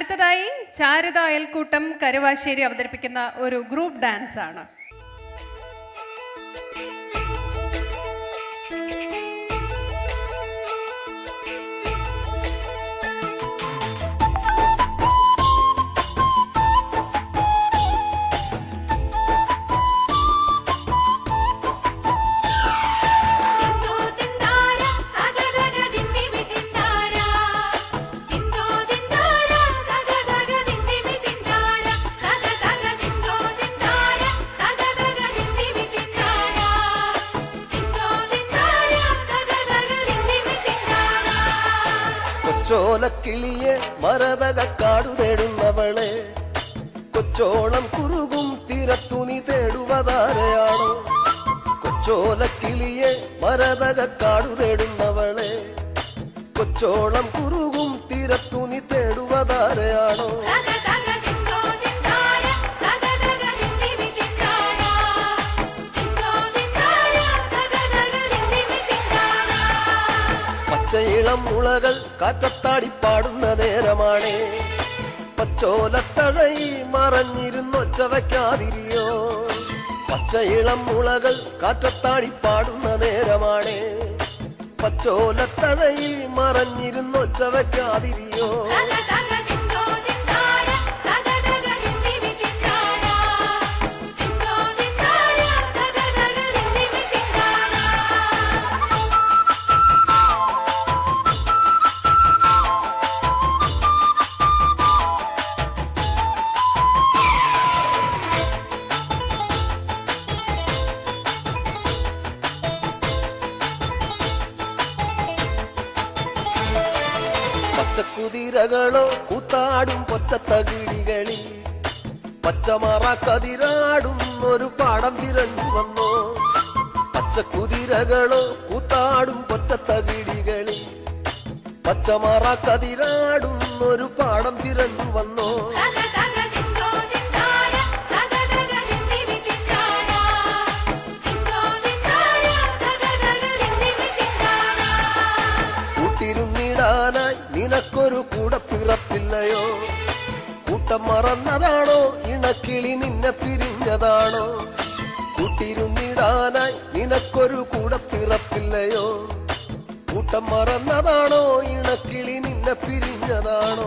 അടുത്തതായി ചാരുത അയൽക്കൂട്ടം കരുവാശ്ശേരി അവതരിപ്പിക്കുന്ന ഒരു ഗ്രൂപ്പ് ഡാൻസ് ആണ്. കൊച്ചോലക്കിളിയെ മരതകക്കാടു തേടുന്നവളെ. കൊച്ചോളം കുറുകും തിരത്തുനി തേടുവതാരയാണോ? കൊച്ചോലക്കിളിയെ മരതകക്കാടു തേടുന്നവളെ. കൊച്ചോളം കുറുകും തിരത്തുനി തേടുവതാരയാണോ? പച്ചയിളം മുളകൾ കാറ്റത്താടി പാടുന്ന നേരമാണേ. പച്ചോലത്തഴയി മറഞ്ഞിരുന്നൊച്ച വയ്ക്കാതിരിയോ ഇളം മുളകൾ കാറ്റത്താടി പാടുന്ന നേരമാണേ. പച്ചോലത്തഴയിൽ മറഞ്ഞിരുന്നൊച്ച വയ്ക്കാതിരിയോ പച്ചക്കുതിരകളോ കൂത്താടും പൊറ്റത്തകിടികളിൽ പച്ചമറ കതിരാടും ഒരു പാടം തിരഞ്ഞു വന്നോ. പച്ചക്കുതിരകളോ കൂത്താടും പൊറ്റത്തകിടികളിൽ പച്ചമറ കതിരാടും ഒരു പാടം തിരഞ്ഞു വന്നോ. കൂട്ടിരുന്നിടാനായി നിനക്കൊരു കൂടെ പിറപ്പില്ലയോ കൂട്ടം മറന്നതാണോ? ഇണക്കിളി നിന്നെ പിരിഞ്ഞതാണോ? കൂട്ടിരുന്നിടാനായി നിനക്കൊരു കൂടെ പിറപ്പില്ലയോ കൂട്ടം മറന്നതാണോ? ഇണക്കിളി നിന്നെ പിരിഞ്ഞതാണോ?